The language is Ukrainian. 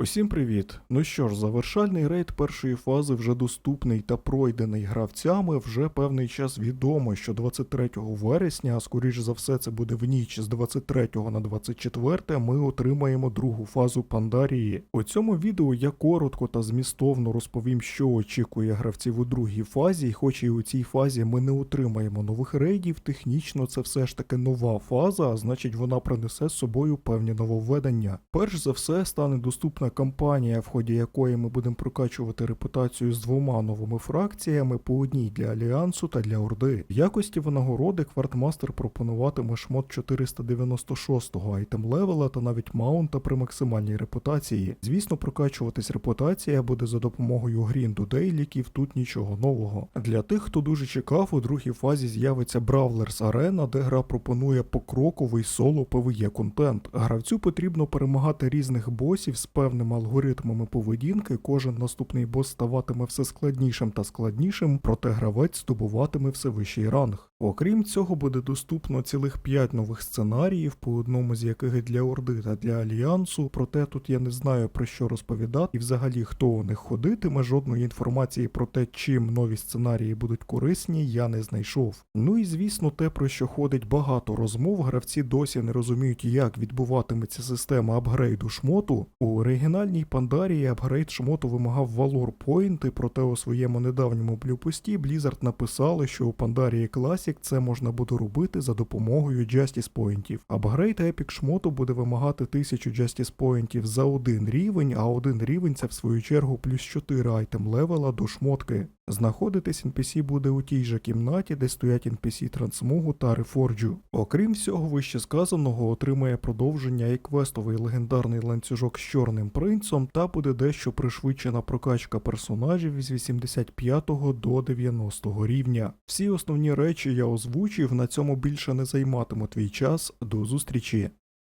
Усім привіт! Ну що ж, завершальний рейд першої фази вже доступний та пройдений гравцями. Вже певний час відомо, що 23 вересня, а скоріш за все, це буде в ніч з 23 на 24, ми отримаємо другу фазу Пандарії. У цьому відео я коротко та змістовно розповім, що очікує гравців у другій фазі, і хоч і у цій фазі ми не отримаємо нових рейдів, технічно це все ж таки нова фаза, а значить вона принесе з собою певні нововведення. Перш за все стане доступна кампанія, в ході якої ми будемо прокачувати репутацію з двома новими фракціями по одній для Альянсу та для Орди. В якості винагороди Квартмастер пропонуватиме шмот 496-го айтем левела та навіть маунта при максимальній репутації. Звісно, прокачуватись репутація буде за допомогою грінду дейліків, тут нічого нового. Для тих, хто дуже чекав, у другій фазі з'явиться Бравлерс Арена, де гра пропонує покроковий соло PvE контент. Гравцю потрібно перемагати різних босів з певними алгоритмами поведінки. Кожен наступний бос ставатиме все складнішим та складнішим, проте гравець здобуватиме все вищий ранг. Окрім цього, буде доступно цілих 5 нових сценаріїв, по одному з яких для Орди та для Альянсу. Проте тут я не знаю про що розповідати і взагалі хто у них ходитиме. Жодної інформації про те, чим нові сценарії будуть корисні, я не знайшов. Ну і звісно, те, про що ходить багато розмов, гравці досі не розуміють, як відбуватиметься система апгрейду шмоту. У оригінальній Пандарії апгрейд шмоту вимагав валор поінти, проте у своєму недавньому блюпості Blizzard написали, що у Пандарії Classic це можна буде робити за допомогою Justice поінтів. Апгрейд епік шмоту буде вимагати 1000 Justice поінтів за один рівень, а один рівень це в свою чергу плюс 4 айтем левела до шмотки. Знаходитись NPC буде у тій же кімнаті, де стоять NPC Трансмугу та Рефорджу. Окрім всього вище сказаного, отримає продовження і квестовий легендарний ланцюжок з чорним принцом, та буде дещо пришвидшена прокачка персонажів з 85 до 90 рівня. Всі основні речі я озвучив, на цьому більше не займатиму твій час. До зустрічі.